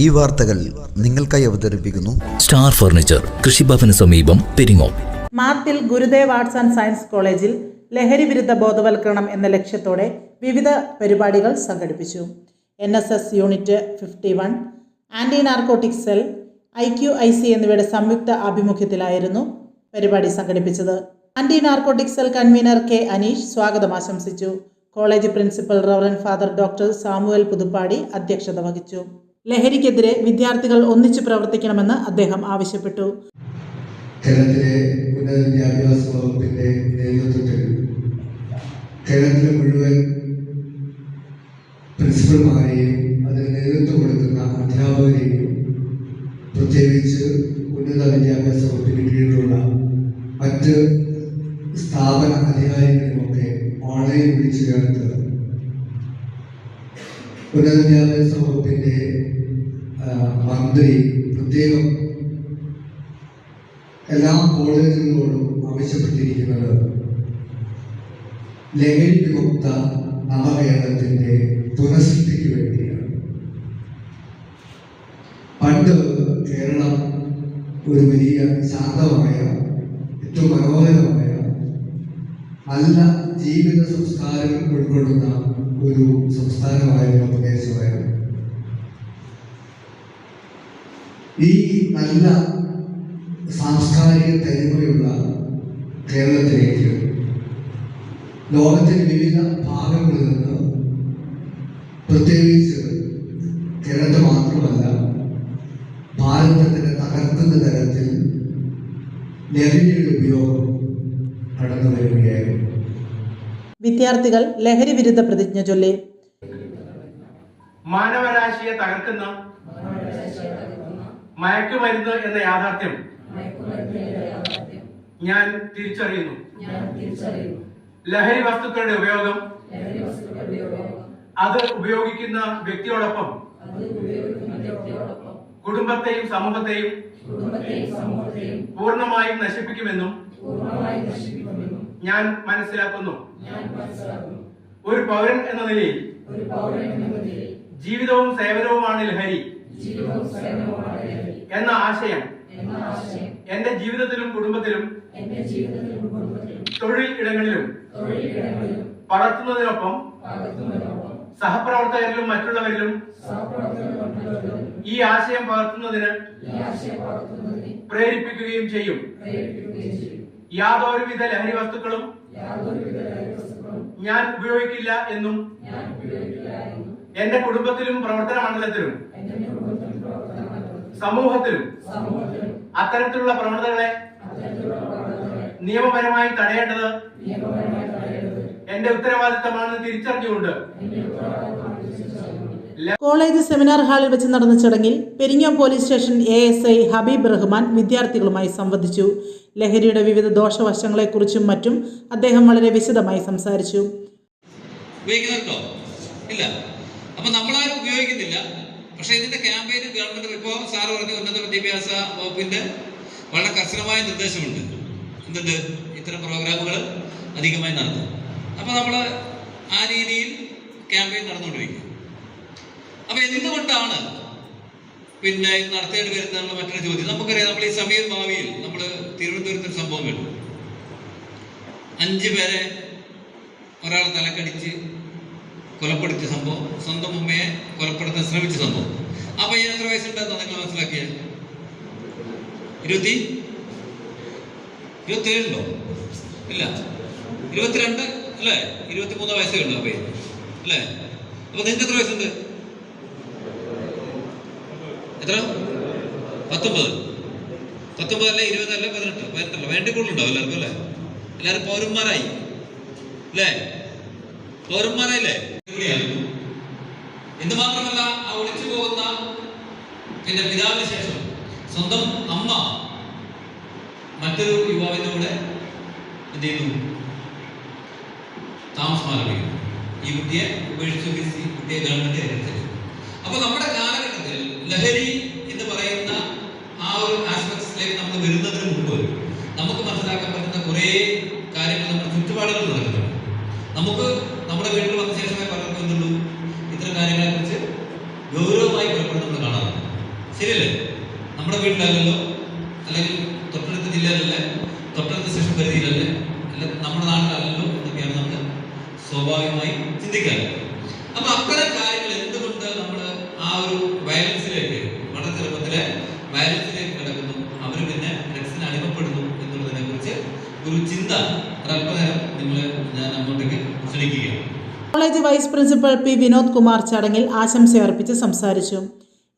ഈ വാർത്തകൾ നിങ്ങൾക്കായി അവതരിപ്പിക്കുന്നു സ്റ്റാർ ഫർണിച്ചർ കൃഷിഭവന് സമീപം പെരിങ്ങോ. മാത്തിൽ ഗുരുദേവ് ആർട്സ് ആൻഡ് സയൻസ് കോളേജിൽ ലഹരി വിരുദ്ധ ബോധവൽക്കരണം എന്ന ലക്ഷ്യത്തോടെ വിവിധ പരിപാടികൾ സംഘടിപ്പിച്ചു. N S S unit fifty one anti narcotic cell I Q I C എന്നിവയുടെ സംയുക്ത ആഭിമുഖ്യത്തിലായിരുന്നു പരിപാടി സംഘടിപ്പിച്ചത്. Anti narcotic cell convener K Aneesh സ്വാഗതം ആശംസിച്ചു. College principal reverend father doctor Samuel Puthuppadi അധ്യക്ഷത വഹിച്ചു. ലഹരിക്കെതിരെ വിദ്യാർത്ഥികൾ ഒന്നിച്ചു പ്രവർത്തിക്കണമെന്ന് അദ്ദേഹം ആവശ്യപ്പെട്ടു. നേതൃത്വത്തിൽ പ്രത്യേകിച്ച് ഉന്നത വിദ്യാഭ്യാസ വകുപ്പിന് കീഴിലുള്ള മറ്റ് സ്ഥാപന അധികാരികളുമൊക്കെ ഓൺലൈൻ വിളിച്ചു ചേർത്ത് ഉന്നത വിദ്യാഭ്യാസ വകുപ്പിന്റെ മന്ത്രി പ്രത്യേകം എല്ലാ കോളേജുകളോടും ആവശ്യപ്പെട്ടിരിക്കുന്നത് ലഹരി വിമുക്ത നവകേരളത്തിന്റെ പുനഃസൃഷ്ടിക്ക് വേണ്ടിയാണ്. പണ്ട് കേരളം ഒരു വലിയ ശാന്തമായ ഏറ്റവും മനോഹരമായ നല്ല ജീവിത സംസ്കാരങ്ങൾ ഉൾക്കൊള്ളുന്ന ഒരു സംസ്ഥാനമായിരുന്നു പ്രദേശമായിരുന്നു. ഈ നല്ല സാംസ്കാരിക തനിമയുള്ള കേരളത്തിലേക്ക് ലോകത്തിന്റെ വിവിധ ഭാഗങ്ങളിൽ നിന്ന് പ്രത്യേകിച്ച് കേരളത്തെ മാത്രമല്ല ഭാരതത്തിനെ തകർക്കുന്ന തരത്തിൽ ലഹരിയുടെ ഉപയോഗം കടന്നു വരികയായിരുന്നു. വിദ്യാർത്ഥികൾ ലഹരി വിരുദ്ധ പ്രതിജ്ഞ ചൊല്ലി. മാനവരാശിയെ തകർക്കുന്ന മയക്കുമരുന്ന് എന്ന യാഥാർത്ഥ്യം ഞാൻ തിരിച്ചറിയുന്നു. ലഹരി വസ്തുക്കളുടെ ഉപയോഗം അത് ഉപയോഗിക്കുന്ന വ്യക്തിയോടൊപ്പം കുടുംബത്തെയും സമൂഹത്തെയും പൂർണമായും നശിപ്പിക്കുമെന്നും ഞാൻ മനസ്സിലാക്കുന്നു. ഒരു പൗരൻ എന്ന നിലയിൽ ജീവിതവും സേവനവുമാണ് ലഹരി. എന്ന ആശയം എന്റെ ജീവിതത്തിലും കുടുംബത്തിലും തൊഴിൽ ഇടങ്ങളിലും പടർത്തുന്നതിനൊപ്പം സഹപ്രവർത്തകരിലും മറ്റുള്ളവരിലും ഈ ആശയം പകർത്തുന്നതിന് പ്രേരിപ്പിക്കുകയും ചെയ്യും. യാതൊരുവിധ ലഹരി വസ്തുക്കളും ഞാൻ ഉപയോഗിക്കില്ല എന്നും എന്റെ കുടുംബത്തിലും പ്രവർത്തന മണ്ഡലത്തിലും സമൂഹത്തിലും അത്തരത്തിലുള്ള പ്രവണതകളെ നിയമപരമായി തടയേണ്ടത് എന്റെ ഉത്തരവാദിത്തമാണെന്ന് തിരിച്ചറിഞ്ഞുകൊണ്ട് കോളേജ് സെമിനാർ ഹാളിൽ വെച്ച് നടന്ന ചടങ്ങിൽ Peringome police station A S I Habeeb Rahman വിദ്യാർത്ഥികളുമായി സംവദിച്ചു. ലഹരിയുടെ വിവിധ ദോഷവശങ്ങളെക്കുറിച്ചും മറ്റും അദ്ദേഹം വളരെ വിശദമായി സംസാരിച്ചു. ഇല്ല. അപ്പൊ നമ്മളാരും ഉപയോഗിക്കുന്നില്ല. പക്ഷെ ഇതിന്റെ ക്യാമ്പയിന് ഗവൺമെന്റ് ഇപ്പോൾ സാറ് പറഞ്ഞു ഉന്നത വിദ്യാഭ്യാസ വകുപ്പിന്റെ വളരെ കർശനമായ നിർദ്ദേശമുണ്ട്. എന്തുണ്ട്? ഇത്തരം പ്രോഗ്രാമുകൾ അധികമായി നടത്തും അപ്പൊ നമ്മൾ ആ രീതിയിൽ ക്യാമ്പയിൻ നടന്നുകൊണ്ടിരിക്കും അപ്പൊ എന്തുകൊണ്ടാണ് പിന്നെ നടത്തേണ്ടി വരുന്ന മറ്റൊരു ചോദ്യം. നമുക്കറിയാം നമ്മൾ ഈ സമീർ ഭാവിയിൽ നമ്മൾ തിരുവനന്തപുരത്ത് സംഭവം കണ്ടു. അഞ്ചു പേരെ ഒരാൾ തലക്കടിച്ച് കൊലപ്പെടുത്തിയ സംഭവം സ്വന്തം ഉമ്മയെ കൊലപ്പെടുത്താൻ ശ്രമിച്ച സംഭവം. ആ പയ്യൻ എത്ര വയസ്സുണ്ടെന്ന് നിങ്ങൾ മനസ്സിലാക്കിയത് ഇരുപത്തി? ഇരുപത്തിയേഴുണ്ടോ ഇല്ല. ഇരുപത്തിരണ്ട് അല്ലേ? ഇരുപത്തി മൂന്ന് വയസ്സേ ഉള്ളൂ ആ അല്ലേ? അപ്പൊ നിങ്ങൾക്ക് എത്ര വയസ്സുണ്ട്? എത്ര? പത്തൊമ്പത്. പത്തൊമ്പതല്ല ഇരുപതല്ല പതിനെട്ട്? പതിനെട്ടല്ല? വേണ്ടിക്കൊള്ളുണ്ടാവും എല്ലാവർക്കും അല്ലേ? എല്ലാവരും പൗരന്മാരായി. അല്ലേ? പൗരന്മാരായില്ലേ? എന്ത് മാത്രമല്ല ആ ഒളിച്ചു പോകുന്ന പിന്നെ പിതാവിന് ശേഷം സ്വന്തം അമ്മ മറ്റൊരു യുവാവിന്റെ കൂടെ എന്ത് ചെയ്യുന്നു? താമസം ആരംഭിക്കുന്നു ഈ കുട്ടിയെ ഉപേക്ഷിച്ചു കുട്ടിയെ ഗവൺമെന്റ് അപ്പൊ നമ്മുടെ കാലഘട്ടത്തിൽ ലഹരി എന്ന് പറയുന്ന ആ ഒരു ആസ്പെക്ട്സിലേക്ക് നമ്മൾ വരുന്നതിന് മുമ്പ് നമുക്ക് മനസ്സിലാക്കാൻ പറ്റുന്ന കുറേ കാര്യങ്ങൾ നമ്മുടെ ചുറ്റുപാടുകൾ നടക്കുന്നുണ്ട്. നമുക്ക് നമ്മുടെ വീട്ടിൽ വന്ന ശേഷമേ പലർക്കും എന്തുള്ളൂ ഇത്തരം കാര്യങ്ങളെ കുറിച്ച് ഗൗരവമായി പലപ്പോഴും നമ്മൾ കാണാറുണ്ട്. ശരിയല്ലേ? നമ്മുടെ വീട്ടിലല്ലല്ലോ college vice principal P Vinod Kumar ചടങ്ങിൽ ആശംസ ആശംസയർപ്പിച്ച് സംസാരിച്ചു.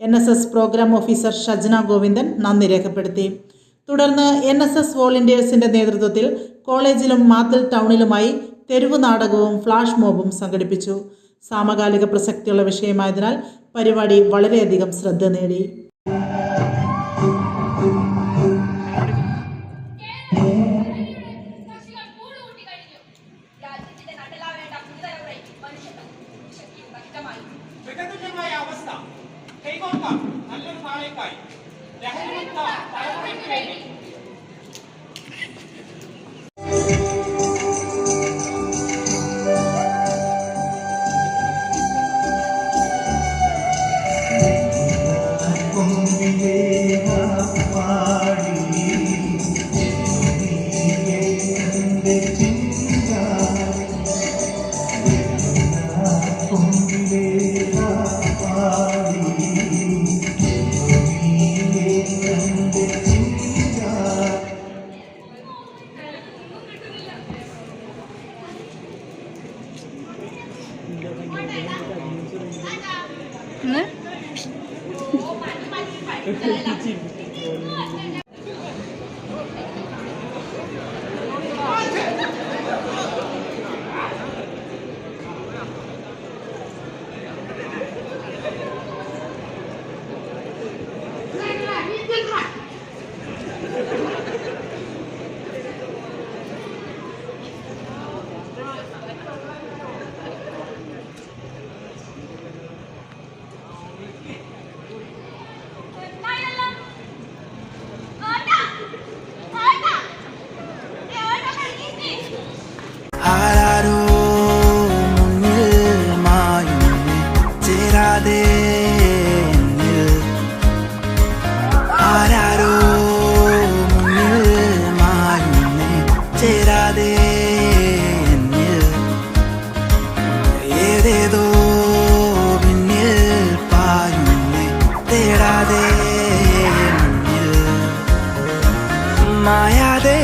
N S S programme officer Shajna Govindan നന്ദി രേഖപ്പെടുത്തി. തുടർന്ന് എൻ എസ് എസ് വോളണ്ടിയേഴ്സിന്റെ നേതൃത്വത്തിൽ കോളേജിലും മാത്തിൽ ടൗണിലുമായി തെരുവ് നാടകവും ഫ്ലാഷ് മോബും സംഘടിപ്പിച്ചു. സമകാലിക പ്രസക്തിയുള്ള വിഷയമായതിനാൽ പരിപാടി വളരെയധികം ശ്രദ്ധ നേടി. കൈകോർക്കാം നല്ലൊരു നാളേക്കായി ലഹരിമുക്ത തലമുറയ്ക്ക് വേണ്ടി മായാതെ ഞാൻ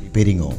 പെരിങ്ങോ